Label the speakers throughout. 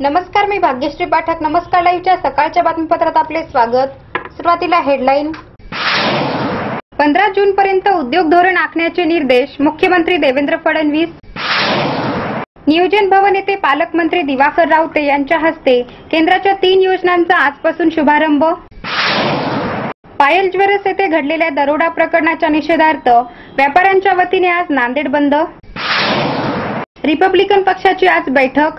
Speaker 1: नमस्कार मी भाग्यश्री पाठक. नमस्कार लाईव्हच्या सकाळच्या बातमीपत्रात आपले स्वागत. सुरुवातीला हेडलाईन. पंधरा जून पर्यंत उद्योग धोरण आखण्याचे निर्देश मुख्यमंत्री देवेंद्र फडणवीस. नियोजन भवन येथे पालकमंत्री दिवाकर रावते यांच्या हस्ते केंद्राच्या तीन योजनांचा आजपासून शुभारंभ. पायल ज्वेलर्स येथे घडलेल्या दरोडा प्रकरणाच्या निषेधार्थ व्यापाऱ्यांच्या वतीने आज नांदेड बंद. रिपब्लिकन पक्षाची आज बैठक.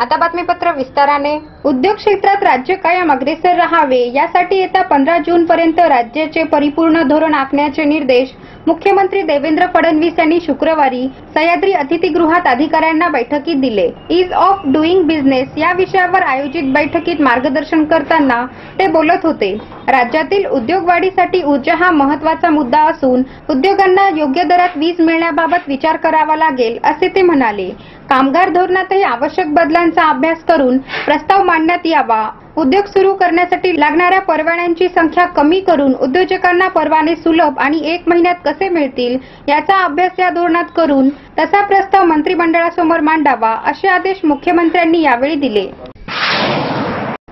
Speaker 1: आता बातमीपत्र विस्ताराने. उद्योग क्षेत्रात राज्य कायम अग्रेसर राहावे यासाठी येत्या पंधरा जून पर्यंत राज्याचे परिपूर्ण धोरण आखण्याचे निर्देश मुख्यमंत्री देवेंद्र फडणवीस यांनी शुक्रवारी सह्याद्री अतिथीगृहात अधिकाऱ्यांना बैठकीत दिले. इज ऑफ डुईंग बिझनेस या विषयावर आयोजित बैठकीत मार्गदर्शन करताना ते बोलत होते. राज्यातील उद्योग वाढीसाठी ऊर्जा हा महत्त्वाचा मुद्दा असून उद्योगांना योग्य दरात वीज मिळण्याबाबत विचार करावा लागेल असे ते म्हणाले. कामगार धोरणातही आवश्यक बदलांचा अभ्यास करून प्रस्ताव मांडण्यात यावा. उद्योग सुरू करण्यासाठी लागणाऱ्या परवान्यांची संख्या कमी करून उद्योजकांना परवाने सुलभ आणि एक महिन्यात कसे मिळतील याचा अभ्यास या धोरणात करून तसा प्रस्ताव मंत्रिमंडळासमोर मांडावा असे आदेश मुख्यमंत्र्यांनी यावेळी दिले.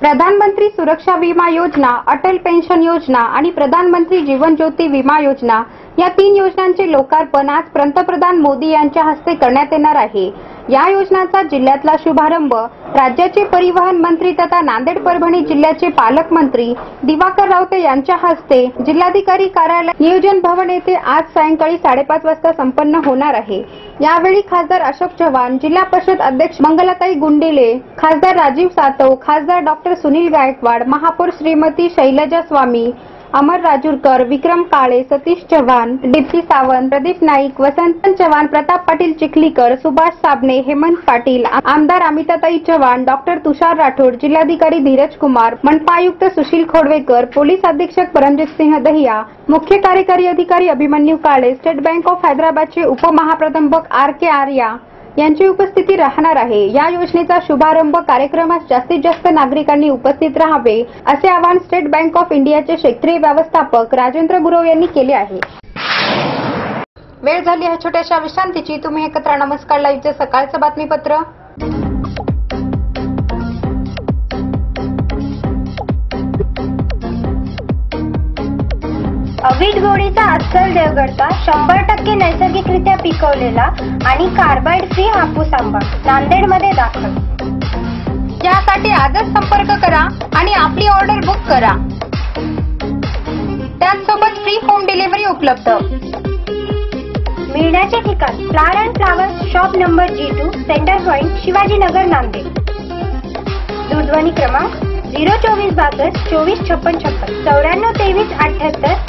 Speaker 1: प्रधानमंत्री सुरक्षा विमा योजना अटल पेन्शन योजना आणि प्रधानमंत्री जीवन ज्योती विमा योजना या तीन योजनांचे लोकार्पण आज पंतप्रधान मोदी यांच्या हस्ते करण्यात येणार आहे. या योजनांचा जिल्ह्यातला शुभारंभ राज्याचे परिवहन मंत्री तथा नांदेड परभणी जिल्ह्याचे पालकमंत्री दिवाकर रावते यांच्या हस्ते जिल्हाधिकारी कार्यालय नियोजन भवन येथे आज सायंकाळी साडेपाच वाजता संपन्न होणार आहे. यावेळी खासदार अशोक चव्हाण जिल्हा परिषद अध्यक्ष मंगलाताई गुंडेले खासदार राजीव सातव खासदार डॉक्टर सुनील गायकवाड महापौर श्रीमती शैलजा स्वामी अमर राजूरकर विक्रम काळे सतीश चव्हाण दीप्ती सावंत प्रदीप नाईक वसंत चव्हाण प्रताप पाटील चिखलीकर सुभाष साबणे हेमंत पाटील आमदार अमिताताई चव्हाण डॉक्टर तुषार राठोड जिल्हाधिकारी धीरज कुमार मनपायुक्त सुशील खोडवेकर पोलीस अधीक्षक परमजित सिंह दहिया मुख्य कार्यकारी अधिकारी Abhimanyu Kale state bank of हैदराबादचे उपमहाप्रबंधक आर के आर्या यांची उपस्थिती राहणार आहे. या योजनेचा शुभारंभ कार्यक्रमास जास्तीत जास्त नागरिकांनी उपस्थित राहावे असे आवाहन स्टेट बँक ऑफ इंडियाचे क्षेत्रीय व्यवस्थापक राजेंद्र गुरव यांनी केले आहे. वेळ झाली आहे छोट्याशा विश्रांतीची. तुम्ही एकत्र नमस्कार. लाईव्हचे सकाळचं बातमीपत्र.
Speaker 2: अवीट गोळीचा अस्सल देवगडचा शंभर टक्के नैसर्गिकरित्या पिकवलेला आणि कार्बाइड फ्री हापूस आंबा नांदेडमध्ये दाखल.
Speaker 1: यासाठी आजच संपर्क करा आणि आपली ऑर्डर बुक करा. त्याचसोबत फ्री होम डिलिव्हरी उपलब्ध.
Speaker 2: मिळण्याचे ठिकाण flower and flowers shop number G two centre point Shivajinagar Nanded. दूरध्वनी क्रमांक झिरो चोवीस बासष्ट चोवीस छप्पन छप्पन चौऱ्याण्णव तेवीस अठ्याहत्तर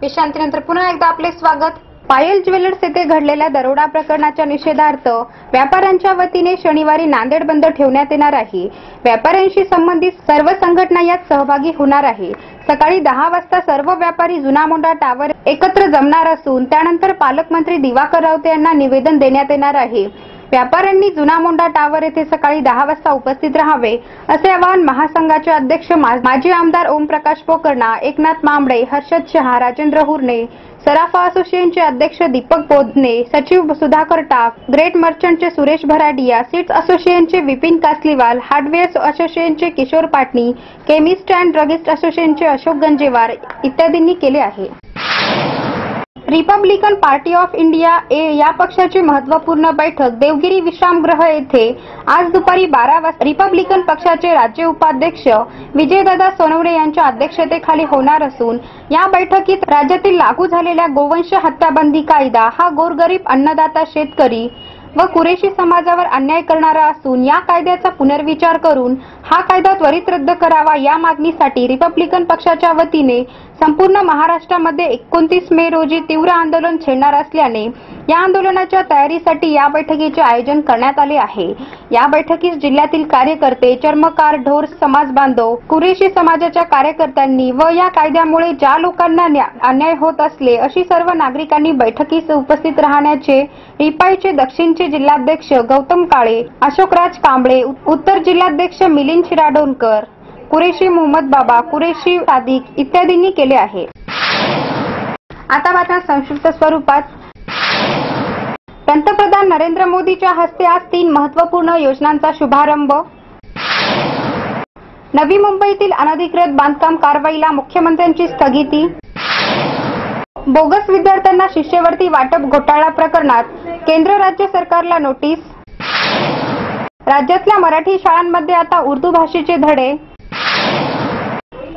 Speaker 1: विश्रांतीनंतर पुन्हा एकदा आपले स्वागत. पायल ज्वेलर्स येथे घडलेल्या दरोडा प्रकरणाच्या निषेधार्थ व्यापाऱ्यांच्या वतीने शनिवारी नांदेड बंद ठेवण्यात येणार आहे. व्यापाऱ्यांशी संबंधित सर्व संघटना यात सहभागी होणार आहे. सकाळी दहा वाजता सर्व व्यापारी जुना मोंडा टावर एकत्र जमणार असून त्यानंतर पालकमंत्री दिवाकर रावते यांना निवेदन देण्यात येणार आहे. व्यापाऱ्यांनी जुना मोंडा टावर येथे सकाळी दहा वाजता उपस्थित राहावे असे आवाहन महासंघाचे अध्यक्ष मा- माजी आमदार ओमप्रकाश पोकर्णा एकनाथ मांबळे हर्षद शहा राजेंद्र हुरणे सराफा असोसिएशनचे अध्यक्ष दीपक बोधने सचिव सुधाकर टाक ग्रेट मर्चंटचे सुरेश भराडिया सीट्स असोसिएशनचे विपिन कासलीवाल हार्डवेअर असोसिएशनचे Kishor Patni chemist and druggist असोसिएशनचे अशोक गंजेवार इत्यादींनी केले आहे. Republican Party of India A या पक्षाची महत्त्वपूर्ण बैठक देवगिरी विश्रामगृह येथे आज दुपारी बारा वाजता रिपब्लिकन पक्षाचे राज्य उपाध्यक्ष विजयदादा सोनवणे यांच्या अध्यक्षतेखाली होणार असून या बैठकीत राज्यातील लागू झालेल्या गोवंश हत्याबंदी कायदा हा गोरगरीब अन्नदाता शेतकरी व कुरेशी समाजावर अन्याय करणारा असून या कायद्याचा पुनर्विचार करून हा कायदा त्वरित रद्द करावा या मागणीसाठी रिपब्लिकन पक्षाच्या वतीने संपूर्ण महाराष्ट्रामध्ये एकोणतीस मे रोजी तीव्र आंदोलन छेडणार असल्याने या आंदोलनाच्या तयारीसाठी या बैठकीचे आयोजन करण्यात आले आहे. या बैठकीस जिल्ह्यातील कार्यकर्ते चर्मकार ढोर समाज बांधव कुरेशी समाजाच्या कार्यकर्त्यांनी व या कायद्यामुळे ज्या लोकांना अन्याय होत असले अशी सर्व नागरिकांनी बैठकीस उपस्थित राहण्याचे रिपाईचे दक्षिणचे जिल्हाध्यक्ष गौतम काळे अशोकराज कांबळे उत्तर जिल्हाध्यक्ष मिलिंद शिराडोणकर कुरेशी मोहम्मद बाबा कुरेशी सादिक इत्यादींनी केले आहे. आता मात्र संक्षिप्त स्वरूपात पंतप्रधान नरेंद्र मोदीच्या हस्ते आज तीन महत्त्वपूर्ण योजनांचा शुभारंभ. नवी मुंबईतील अनधिकृत बांधकाम कारवाईला मुख्यमंत्र्यांची स्थगिती. बोगस विद्यार्थ्यांना शिष्यवृत्ती वाटप घोटाळा प्रकरणात केंद्र राज्य सरकारला नोटीस. राज्यातल्या मराठी शाळांमध्ये आता उर्दू भाषेचे धडे.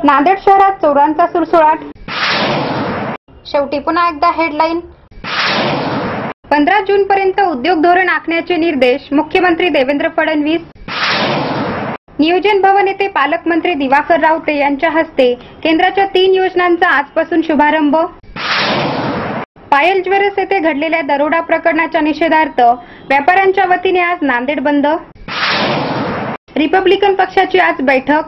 Speaker 1: नांदेड शहरात चोरांचा सुरसुळाट. शेवटी पुन्हा एकदा हेडलाईन पंधरा जून पर्यंत उद्योग धोरण आखण्याचे निर्देश मुख्यमंत्री देवेंद्र फडणवीस. नियोजन भवन येथे पालकमंत्री दिवाकर रावते यांच्या हस्ते केंद्राच्या तीन योजनांचा आजपासून शुभारंभ. पायल ज्वेलर्स येथे घडलेल्या दरोडा प्रकरणाच्या निषेधार्थ व्यापाऱ्यांच्या वतीने आज नांदेड बंद. रिपब्लिकन पक्षाची आज बैठक.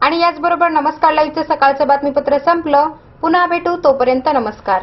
Speaker 1: आणि याचबरोबर नमस्कार लाईव्हचं सकाळचं बातमीपत्र संपलं. पुन्हा भेटू तोपर्यंत नमस्कार.